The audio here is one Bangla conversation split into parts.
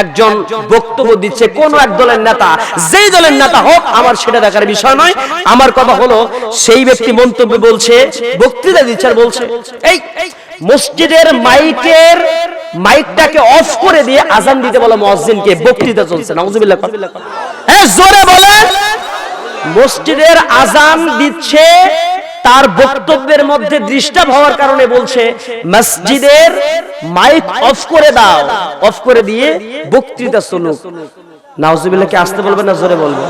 একজন বক্তব্য দিচ্ছে কোন এক দলের নেতা। যেই দলের নেতা হোক আমার সেটা দেখার বিষয় নয়। আমার কথা হলো সেই ব্যক্তি মন্তব্য বলছে বক্তৃতা দিচ্ছে আর বলছে। এই মসজিদের মাইকের মাইকটাকে অফ করে দিয়ে আজান দিতে বলে মসজিদকে বক্তৃতা চলছে নাউজুবিল্লাহ হ্যাঁ জোরে বলে মসজিদের আজান দিচ্ছে তার বক্তব্যের মধ্যে ডিস্টার্ব হওয়ার কারণে বলছে, মসজিদের মাইক অফ করে দাও। অফ করে দিয়ে বক্তৃতা শুনুক। নাউজুবিল্লাহকে আসতে বলবে না জোরে বলবে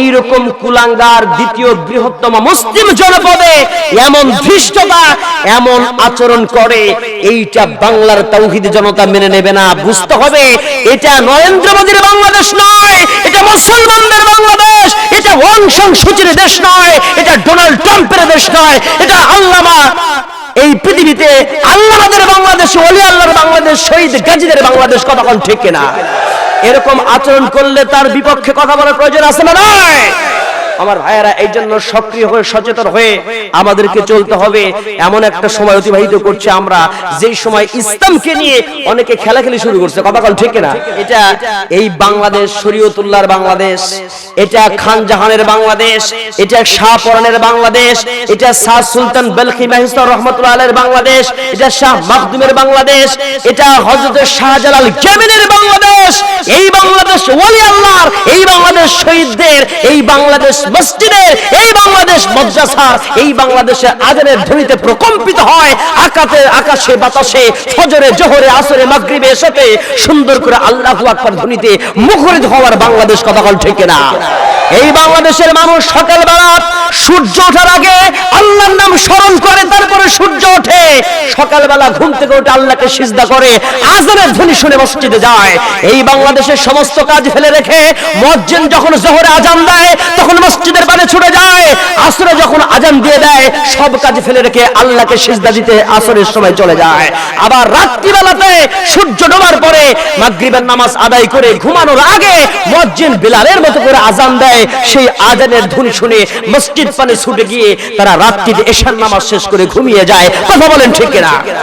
এইরকম কুলাঙ্গার দ্বিতীয় বৃহত্তম মুসলিম জনপদে এমন ধৃষ্টতা, এমন আচরণ করে, এইটা বাংলার তৌহিদি জনতা মেনে নেবে না, বুঝতে হবে এটা নরেন্দ্র মোদীর বাংলাদেশ নয়, এটা মুসলমানদের বাংলাদেশ, এটা ওয়াং সাং সুচির দেশ নয়, এটা ডোনাল্ড ট্রাম্পের দেশ নয়, এটা আল্লামা এই পৃথিবীতে আল্লাহদের বাংলাদেশ অলি আল্লাহর বাংলাদেশ, শহীদ গাজীদের বাংলাদেশ কতক্ষণ ঠিক কিনা? এরকম আচরণ করলে তার বিপক্ষে কথা বলার প্রয়োজন আছে না আমার ভাইয়েরা, এই জন্য সক্রিয় হয়ে, সচেতন হয়ে আমাদেরকে চলতে হবে। এমন একটা সময় অতিবাহিত করছে আমরা, যেই সময় ইসলামকে নিয়ে অনেকে খেলাখেলি শুরু করছে। কথা ঠিক না এটা এই বাংলাদেশ, শরীয়তুল্লাহর বাংলাদেশ, এটা খান জাহানের বাংলাদেশ, এটা শাহ পরানের বাংলাদেশ, এটা শাহ সুলতান বেলখি মাহিস্তর রহমতুল্লাহ আলের বাংলাদেশ, এটা শাহ মাখদুমের বাংলাদেশ, এটা হযরত শাহজালাল জামিনের বাংলাদেশ এই বাংলাদেশ ওলি আল্লাহর, এই বাংলাদেশ শহীদদের, এই বাংলাদেশ মসজিদের, এই বাংলাদেশ মাদ্রাসার, এই বাংলাদেশের আজানের ধ্বনিতে প্রকম্পিত হয় আকাশে আকাশে, বাতাসে, ফজরে, জোহরে, আসরে, মাগরিবে এসেতে সুন্দর করে আল্লাহু আকবার ধ্বনিতে মুখরিত হওয়ার বাংলাদেশ কথা বল ঠিক না এই বাংলাদেশের মানুষ সকালবেলা সূর্য ওঠার আগে আল্লাহর নাম স্মরণ করে, তারপরে সূর্য ওঠে। সকালবেলা ঘুম থেকে উঠে আল্লাহকে সিজদা করে আজানের ধ্বনি শুনে মসজিদে যায়। এই বাংলাদেশের সমস্ত কাজ ফেলে রেখে, মসজিদ যখন জোহরে আজান দেয়, তখন মসজিদের পানে ছুটে যায়। আসরে যখন আজান দিয়ে দেয়, সব কাজ ফেলে রেখে আল্লাহকে সিজদা দিতে আসরের সময় চলে যায়। আবার রাত্রিবেলাতে সূর্য ডোবার পরে মাগরিবের নামাজ আদায় করে ঘুমানোর আগে মসজিদ বিলালের মতো করে আজান দেয়। সেই আজানের ধ্বনি শুনে মসজিদ পানে ছুটে গিয়ে তারা রাত্রিতে এশার নামাজ শেষ করে ঘুমিয়ে যায়। কথা বলেন ঠিক কিনা